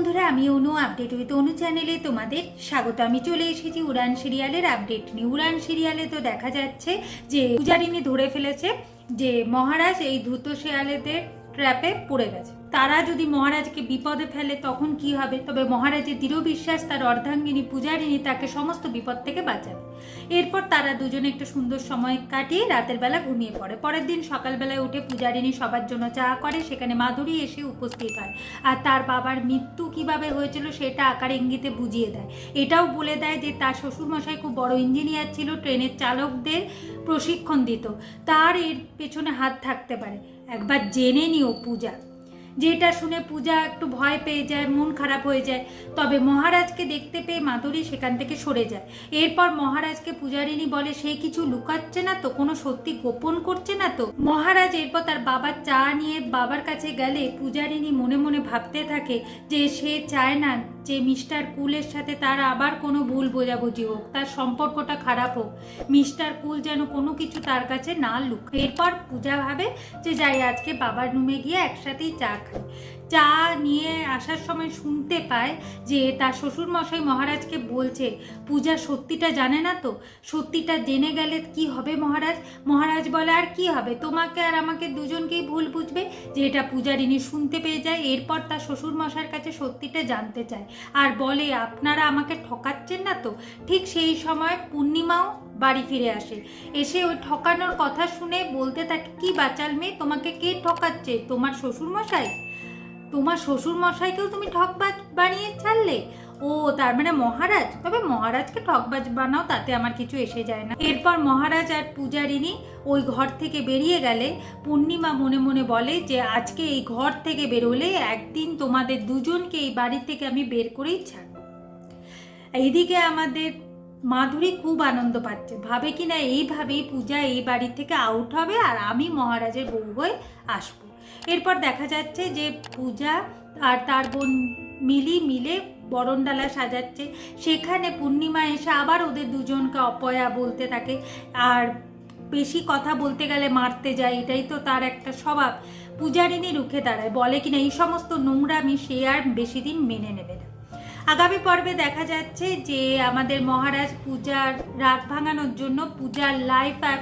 বন্ধুরা, আমি অনু update with অনু চ্যানেলে তোমাদের স্বাগত। আমি চলে এসেছি উড়ান সিরিয়ালের আপডেট নিয়ে। উড়ান সিরিয়ালে তো দেখা যাচ্ছে যে পূজারিনী ধরে ফেলেছে যে মহারাজ এই ধূত শেয়ালেদের ট্র্যাপে পড়ে গেছে। তারা যদি মহারাজকে বিপদে ফেলে, তখন কি হবে? তবে মহারাজের দৃঢ় বিশ্বাস, তার অর্ধাঙ্গিনী পূজারিনী তাকে সমস্ত বিপদ থেকে বাঁচাবে। এরপর তারা দুজনে একটু সুন্দর সময় কাটিয়ে রাতের বেলা ঘুমিয়ে পড়ে। পরের দিন সকালবেলায় উঠে পূজারিনী সবার জন্য চা করে, সেখানে মাধুরী এসে উপস্থিত হয়। আর তার বাবার মৃত্যু কীভাবে হয়েছিল সেটা আকার ইঙ্গিতে বুঝিয়ে দেয়। এটাও বলে দেয় যে, তার শ্বশুরমশাই খুব বড় ইঞ্জিনিয়ার ছিল, ট্রেনের চালকদের প্রশিক্ষণ দিত। তার এর পেছনে হাত থাকতে পারে। একবার জেনে নিও পূজা। যেটা শুনে পূজা একটু ভয় পেয়ে যায়, মন খারাপ হয়ে যায়। তবে মহারাজকে দেখতে পেয়ে মাধুরী সেখান থেকে সরে যায়। এরপর মহারাজকে পূজারিণী বলে, সে কিছু লুকাচ্ছে না তো? কোনো সত্যি গোপন করছে না তো? মহারাজ এরপর তার বাবার চা নিয়ে বাবার কাছে গেলে পূজারিণী মনে মনে ভাবতে থাকে যে সে চায় না যে মিস্টার কুলের সাথে তার আবার কোনো ভুল বোঝাবুঝি হোক, তার সম্পর্কটা খারাপ হোক, মিস্টার কুল যেন কোনো কিছু তার কাছে না লুক এরপর পূজা ভাবে যে যাই, আজকে বাবার রুমে গিয়ে একসাথেই চা খাই। চা নিয়ে আসার সময় শুনতে পায় যে তার শ্বশুরমশাই মহারাজকে বলছে। পূজা সত্যিটা জানে না তো? সত্যিটা জেনে গেলে কি হবে মহারাজ? মহারাজ বলে, আর কি হবে? তোমাকে আর আমাকে দুজনকেই ভুল বুঝবে? যে এটা পূজারিনী শুনতে পেয়ে যায়, এরপর তার শ্বশুরমশাইয়ের কাছে সত্যিটা জানতে চায়। আর বলে, আপনারা আমাকে ঠকাচ্ছেন না তো? ঠিক সেই সময় পূর্ণিমাও বাড়ি ফিরে আসে। এসে ওই ঠকানোর কথা শুনে বলতে থাকে, কি বাচাল মেয়ে? তোমাকে কে ঠকাচ্ছে? তোমার শ্বশুরমশাই? তোমার শ্বশুর মশাইকেও তুমি ঠকবাজ বানিয়ে ছাড়লে? ও, তার মানে মহারাজ? তবে মহারাজকে ঠকবাজ বানাও, তাতে আমার কিছু এসে যায় না। এরপর মহারাজ আর পূজারিনী ওই ঘর থেকে বেরিয়ে গেলে, পূর্ণিমা মনে মনে বলে যে, আজকে এই ঘর থেকে বেরোলে একদিন তোমাদের দুজনকে এই বাড়ি থেকে আমি বের করেই ছাড়ব। এইদিকে আমাদের মাধুরী খুব আনন্দ পাচ্ছে। ভাবে কি না এইভাবেই পূজা এই বাড়ি থেকে আউট হবে আর আমি মহারাজের বউ হয়ে আসব। এরপর দেখা যাচ্ছে যে পূজা আর তার বোন মিলি মিলে বরণডালা সাজাচ্ছে। সেখানে পূর্ণিমা এসে আবার ওদের দুজনকে অপয়া বলতে থাকে। আর বেশি কথা বলতে গেলে মারতে যায়, এটাই তো তার একটা স্বভাব। পূজারিনী রুখে দাঁড়ায়, বলে কিনা, এই সমস্ত নোংরামি সে আর বেশি দিন মেনে নেবে না। আগামী পর্বে দেখা যাচ্ছে যে আমাদের মহারাজ পূজার রাগ ভাঙানোর জন্য পূজার লাইফ অ্যাপ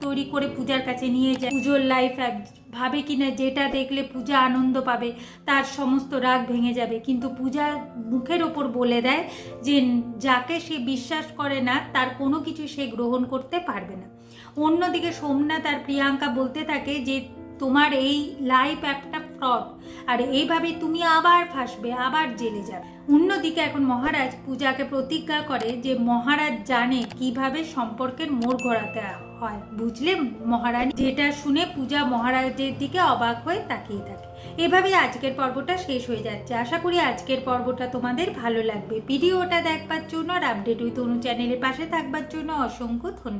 তৈরি করে পূজার কাছে নিয়ে যায়। পুজোর লাইফ অ্যাপ ভাবে কি না যেটা দেখলে পূজা আনন্দ পাবে, তার সমস্ত রাগ ভেঙে যাবে। কিন্তু পূজা মুখের ওপর বলে দেয় যে যাকে সে বিশ্বাস করে না, তার কোনো কিছু সে গ্রহণ করতে পারবে না। অন্যদিকে সোমনাথ আর প্রিয়াঙ্কা বলতে থাকে যে তোমার এই লাইফ একটা ফ্রড আর এইভাবে তুমি আবার ফাঁসবে, আবার জেলে যাবে। অন্যদিকে এখন মহারাজ পূজাকে প্রতিজ্ঞা করে যে মহারাজ জানে কীভাবে সম্পর্কের মোড় ঘোরাতে হয়। বুঝলে মহারানী? যেটা শুনে পূজা মহারাজের দিকে অবাক হয়ে তাকিয়ে থাকে। এভাবে আজকের পর্বটা শেষ হয়ে যাচ্ছে। আশা করি আজকের পর্বটা তোমাদের ভালো লাগবে। ভিডিওটা দেখবার জন্য আর আপডেট উইথ অনু চ্যানেলের পাশে থাকবার জন্য অসংখ্য ধন্যবাদ।